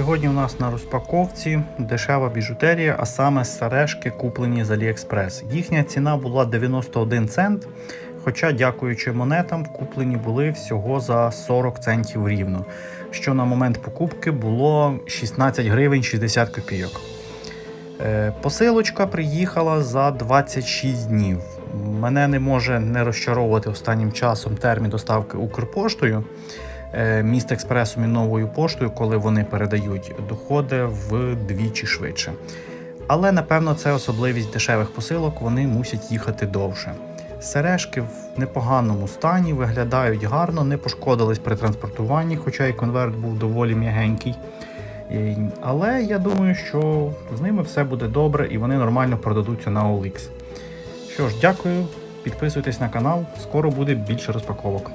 Сьогодні у нас на розпаковці дешева біжутерія, а саме сережки куплені з AliExpress. Їхня ціна була 91 цент, хоча, дякуючи монетам, куплені були всього за 40 центів рівно, що на момент покупки було 16 гривень 60 копійок. Е, Посилочка приїхала за 26 днів. Мене не може не розчаровувати останнім часом термін доставки Укрпоштою. Е, Міст експресом і новою поштою, коли вони передають, доходить вдвічі швидше. Але напевно це особливість дешевих посилок, вони мусять їхати довше. Сережки в непоганому стані, виглядають гарно, не пошкодились при транспортуванні, хоча і конверт був доволі м'ягенький. Але я думаю, що з ними все буде добре і вони нормально продадуться на OLX. Що ж, дякую, підписуйтесь на канал, скоро буде більше розпаковок.